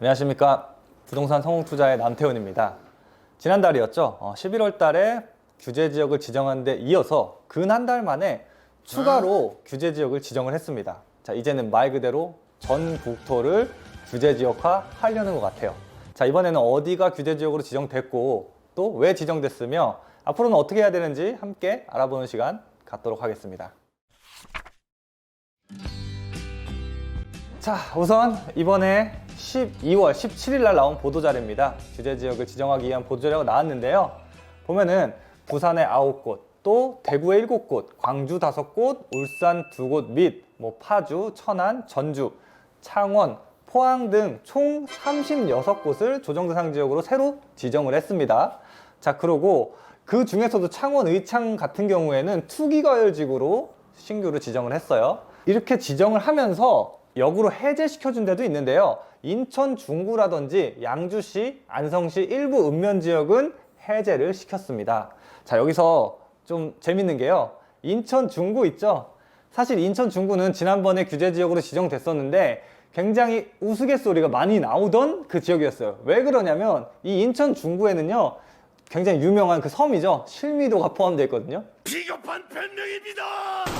안녕하십니까 부동산 성공투자의 남태훈입니다. 지난달이었죠. 11월 달에 규제 지역을 지정한 데 이어서 근 한 달 만에 추가로 규제 지역을 지정을 했습니다. 자, 이제는 말 그대로 전 국토를 규제 지역화 하려는 것 같아요. 자, 이번에는 어디가 규제 지역으로 지정됐고 또 왜 지정됐으며 앞으로는 어떻게 해야 되는지 함께 알아보는 시간 갖도록 하겠습니다. 자, 우선 이번에 12월 17일 날 나온 보도 자료입니다. 규제 지역을 지정하기 위한 보도 자료가 나왔는데요. 보면은 부산의 9곳, 또 대구의 7곳, 광주 5곳, 울산 2곳 및 뭐 파주, 천안, 전주, 창원, 포항 등 총 36곳을 조정 대상 지역으로 새로 지정을 했습니다. 자, 그리고 그 중에서도 창원 의창 같은 경우에는 투기과열지구로 신규로 지정을 했어요. 이렇게 지정을 하면서 역으로 해제시켜준 데도 있는데요. 인천 중구라든지 양주시, 안성시 일부 읍면 지역은 해제를 시켰습니다. 자, 여기서 좀 재밌는 게요. 인천 중구 있죠? 사실 인천 중구는 지난번에 규제 지역으로 지정됐었는데 굉장히 우스갯소리가 많이 나오던 그 지역이었어요. 왜 그러냐면 이 인천 중구에는요. 굉장히 유명한 그 섬이죠. 실미도가 포함되어 있거든요. 비겁한 변명입니다.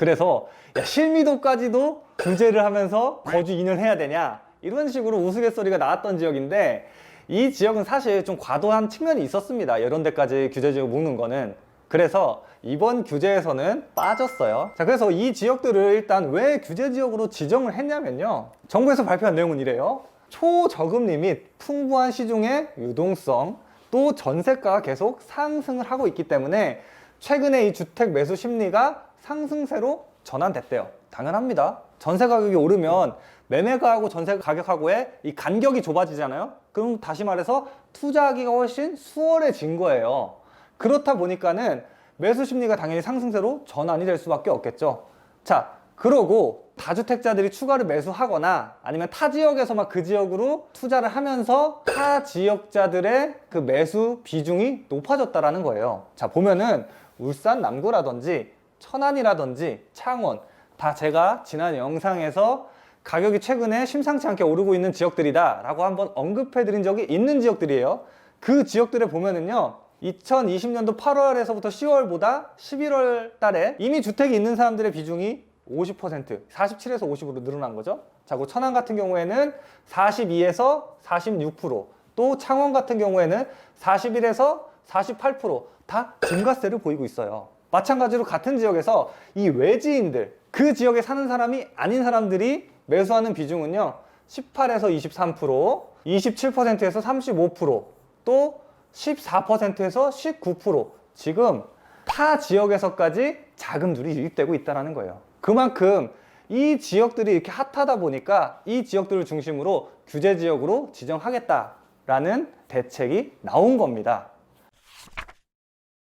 그래서 야, 실미도까지도 규제를 하면서 거주 2년 해야 되냐? 이런 식으로 우스갯소리가 나왔던 지역인데 이 지역은 사실 좀 과도한 측면이 있었습니다. 이런 데까지 규제 지역 묶는 거는. 그래서 이번 규제에서는 빠졌어요. 자 그래서 이 지역들을 일단 왜 규제 지역으로 지정을 했냐면요. 정부에서 발표한 내용은 이래요. 초저금리 및 풍부한 시중의 유동성 또 전세가가 계속 상승을 하고 있기 때문에 최근에 이 주택 매수 심리가 상승세로 전환됐대요. 당연합니다. 전세 가격이 오르면 매매가하고 전세 가격하고의 이 간격이 좁아지잖아요. 그럼 다시 말해서 투자하기가 훨씬 수월해진 거예요. 그렇다 보니까는 매수 심리가 당연히 상승세로 전환이 될 수밖에 없겠죠. 자, 그러고 다주택자들이 추가로 매수하거나 아니면 타 지역에서만 그 지역으로 투자를 하면서 타 지역자들의 그 매수 비중이 높아졌다라는 거예요. 자, 보면은 울산 남구라든지 천안이라든지 창원 다 제가 지난 영상에서 가격이 최근에 심상치 않게 오르고 있는 지역들이다 라고 한번 언급해 드린 적이 있는 지역들이에요. 그 지역들에 보면은요 2020년도 8월에서부터 10월보다 11월 달에 이미 주택이 있는 사람들의 비중이 50% 47에서 50으로 늘어난 거죠. 자고 천안 같은 경우에는 42에서 46%또 창원 같은 경우에는 41에서 48% 다 증가세를 보이고 있어요 마찬가지로 같은 지역에서 이 외지인들, 그 지역에 사는 사람이 아닌 사람들이 매수하는 비중은요, 18에서 23%, 27%에서 35%, 또 14%에서 19%. 지금 타 지역에서까지 자금들이 유입되고 있다는 거예요. 그만큼 이 지역들이 이렇게 핫하다 보니까 이 지역들을 중심으로 규제 지역으로 지정하겠다라는 대책이 나온 겁니다.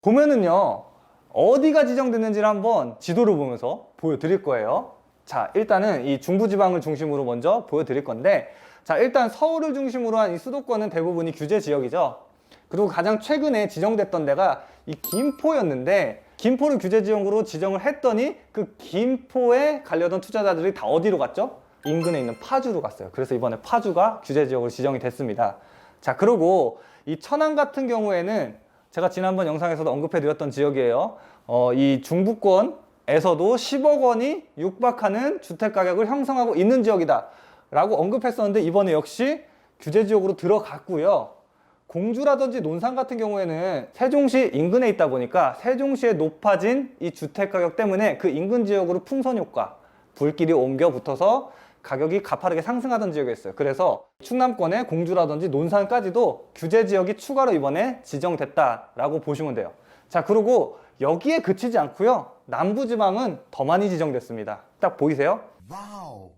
보면은요, 어디가 지정됐는지를 한번 지도를 보면서 보여드릴 거예요. 자, 일단은 이 중부지방을 중심으로 먼저 보여드릴 건데, 자, 일단 서울을 중심으로 한 이 수도권은 대부분이 규제 지역이죠. 그리고 가장 최근에 지정됐던 데가 이 김포였는데, 김포를 규제 지역으로 지정을 했더니 그 김포에 가려던 투자자들이 다 어디로 갔죠? 인근에 있는 파주로 갔어요. 그래서 이번에 파주가 규제 지역으로 지정이 됐습니다. 자, 그리고 이 천안 같은 경우에는 제가 지난번 영상에서도 언급해 드렸던 지역이에요. 어, 이 중부권에서도 10억 원이 육박하는 주택 가격을 형성하고 있는 지역이다. 라고 언급했었는데 이번에 역시 규제 지역으로 들어갔고요. 공주라든지 논산 같은 경우에는 세종시 인근에 있다 보니까 세종시에 높아진 이 주택 가격 때문에 그 인근 지역으로 풍선 효과, 불길이 옮겨 붙어서 가격이 가파르게 상승하던 지역이었어요. 그래서 충남권의 공주라든지 논산까지도 규제 지역이 추가로 이번에 지정됐다라고 보시면 돼요. 자, 그리고 여기에 그치지 않고요. 남부 지방은 더 많이 지정됐습니다. 딱 보이세요? 와우.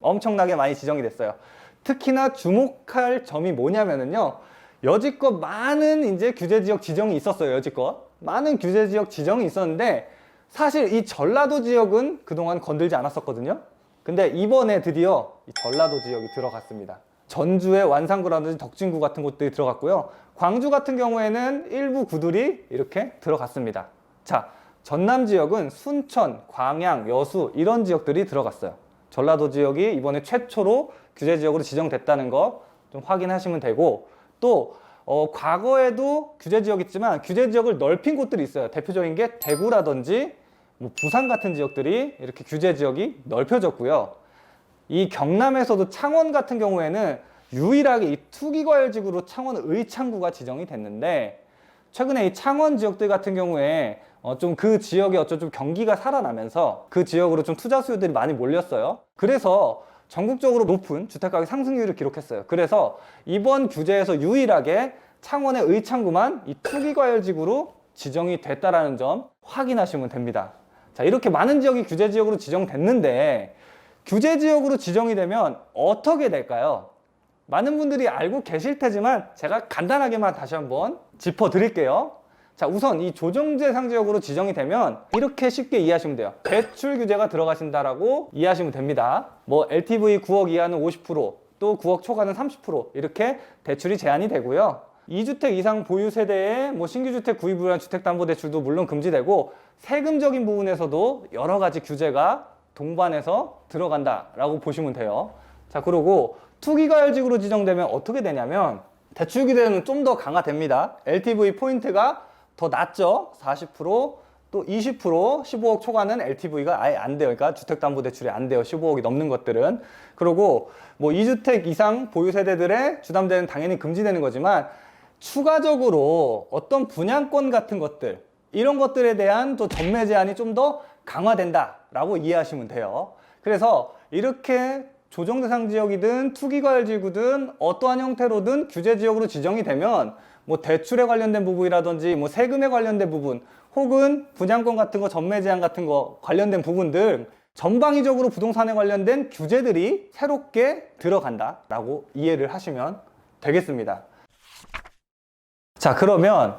엄청나게 많이 지정이 됐어요. 특히나 주목할 점이 뭐냐면은요. 여지껏 많은 이제 규제 지역 지정이 있었어요. 여지껏. 많은 규제 지역 지정이 있었는데 사실 이 전라도 지역은 그동안 건들지 않았었거든요. 근데 이번에 드디어 이 전라도 지역이 들어갔습니다. 전주의 완산구라든지 덕진구 같은 곳들이 들어갔고요. 광주 같은 경우에는 일부 구들이 이렇게 들어갔습니다. 자, 전남 지역은 순천, 광양, 여수 이런 지역들이 들어갔어요. 전라도 지역이 이번에 최초로 규제 지역으로 지정됐다는 거 좀 확인하시면 되고 또 어, 과거에도 규제 지역 있지만 규제 지역을 넓힌 곳들이 있어요. 대표적인 게 대구라든지 뭐 부산 같은 지역들이 이렇게 규제 지역이 넓혀졌고요. 이 경남에서도 창원 같은 경우에는 유일하게 이 투기과열지구로 창원 의창구가 지정이 됐는데 최근에 이 창원 지역들 같은 경우에 어, 좀 그 지역에 어쩌 좀 경기가 살아나면서 그 지역으로 좀 투자 수요들이 많이 몰렸어요. 그래서 전국적으로 높은 주택가격 상승률을 기록했어요. 그래서 이번 규제에서 유일하게 창원의 의창구만 이 투기과열지구로 지정이 됐다라는 점 확인하시면 됩니다. 자, 이렇게 많은 지역이 규제 지역으로 지정됐는데 규제 지역으로 지정이 되면 어떻게 될까요? 많은 분들이 알고 계실 테지만 제가 간단하게만 다시 한번 짚어 드릴게요. 자, 우선 이 조정 대상 지역으로 지정이 되면 이렇게 쉽게 이해하시면 돼요. 대출 규제가 들어가신다라고 이해하시면 됩니다. 뭐 LTV 9억 이하는 50%, 또 9억 초과는 30% 이렇게 대출이 제한이 되고요. 2주택 이상 보유 세대의 뭐 신규 주택 구입을 위한 주택담보대출도 물론 금지되고 세금적인 부분에서도 여러 가지 규제가 동반해서 들어간다라고 보시면 돼요. 자, 그리고 투기가열직으로 지정되면 어떻게 되냐면 대출 규제는 좀 더 강화됩니다. LTV 포인트가 더 낮죠. 40%또 20% 15억 초과는 LTV가 아예 안 돼요. 그러니까 주택담보대출이 안 돼요. 15억이 넘는 것들은. 그리고 뭐 2주택 이상 보유 세대들의 주담대는 당연히 금지되는 거지만 추가적으로 어떤 분양권 같은 것들 이런 것들에 대한 또 전매 제한이 좀 더 강화된다라고 이해하시면 돼요. 그래서 이렇게 조정 대상 지역이든 투기 과열 지구든 어떠한 형태로든 규제 지역으로 지정이 되면 뭐 대출에 관련된 부분이라든지 뭐 세금에 관련된 부분 혹은 분양권 같은 거 전매 제한 같은 거 관련된 부분들 전방위적으로 부동산에 관련된 규제들이 새롭게 들어간다라고 이해를 하시면 되겠습니다. 자, 그러면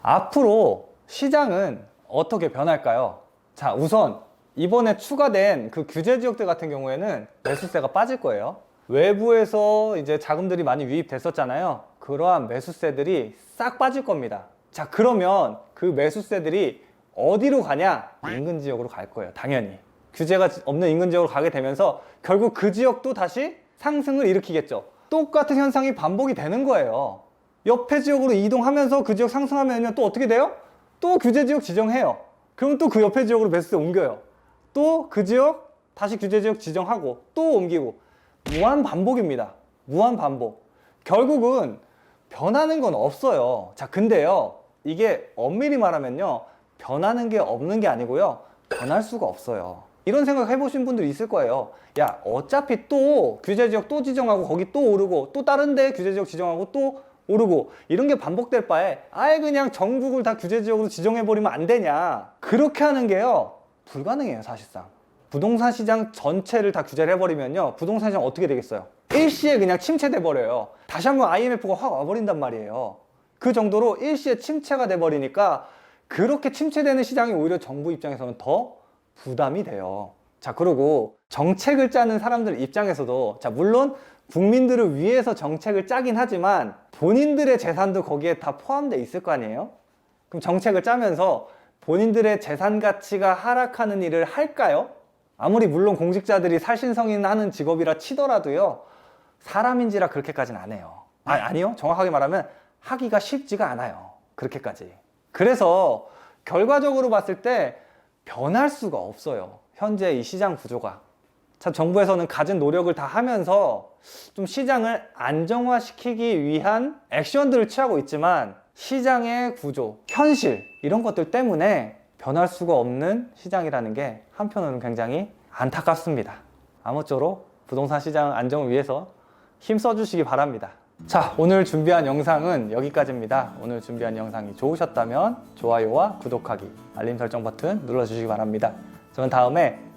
앞으로 시장은 어떻게 변할까요? 자, 우선 이번에 추가된 그 규제 지역들 같은 경우에는 매수세가 빠질 거예요. 외부에서 이제 자금들이 많이 유입됐었잖아요. 그러한 매수세들이 싹 빠질 겁니다. 자, 그러면 그 매수세들이 어디로 가냐? 인근 지역으로 갈 거예요. 당연히. 규제가 없는 인근 지역으로 가게 되면서 결국 그 지역도 다시 상승을 일으키겠죠. 똑같은 현상이 반복이 되는 거예요. 옆에 지역으로 이동하면서 그 지역 상승하면 또 어떻게 돼요? 또 규제 지역 지정해요. 그럼 또 그 옆에 지역으로 매수세 옮겨요. 또 그 지역 다시 규제 지역 지정하고 또 옮기고 무한 반복입니다. 무한 반복. 결국은 변하는 건 없어요. 자, 근데요. 이게 엄밀히 말하면요. 변하는 게 없는 게 아니고요. 변할 수가 없어요. 이런 생각 해보신 분들 있을 거예요. 야, 어차피 또 규제 지역 또 지정하고 거기 또 오르고 또 다른 데 규제 지역 지정하고 또 오르고 이런 게 반복될 바에 아예 그냥 전국을 다 규제 지역으로 지정해 버리면 안 되냐. 그렇게 하는 게요. 불가능해요, 사실상. 부동산 시장 전체를 다 규제를 해버리면요. 부동산 시장 어떻게 되겠어요? 일시에 그냥 침체돼 버려요. 다시 한번 IMF가 확 와버린단 말이에요. 그 정도로 일시에 침체가 돼 버리니까 그렇게 침체되는 시장이 오히려 정부 입장에서는 더 부담이 돼요. 자, 그리고 정책을 짜는 사람들 입장에서도 자, 물론 국민들을 위해서 정책을 짜긴 하지만 본인들의 재산도 거기에 다 포함되어 있을 거 아니에요? 그럼 정책을 짜면서 본인들의 재산 가치가 하락하는 일을 할까요? 아무리 물론 공직자들이 살신성인 하는 직업이라 치더라도요, 사람인지라 그렇게까지는 안 해요. 아, 아니요. 정확하게 말하면 하기가 쉽지가 않아요. 그렇게까지. 그래서 결과적으로 봤을 때 변할 수가 없어요. 현재 이 시장 구조가. 참 정부에서는 가진 노력을 다 하면서 좀 시장을 안정화시키기 위한 액션들을 취하고 있지만 시장의 구조, 현실 이런 것들 때문에 변할 수가 없는 시장이라는 게 한편으로는 굉장히 안타깝습니다. 아무쪼록 부동산 시장 안정을 위해서 힘 써 주시기 바랍니다. 자, 오늘 준비한 영상은 여기까지입니다. 오늘 준비한 영상이 좋으셨다면 좋아요와 구독하기, 알림 설정 버튼 눌러 주시기 바랍니다. 저는 다음에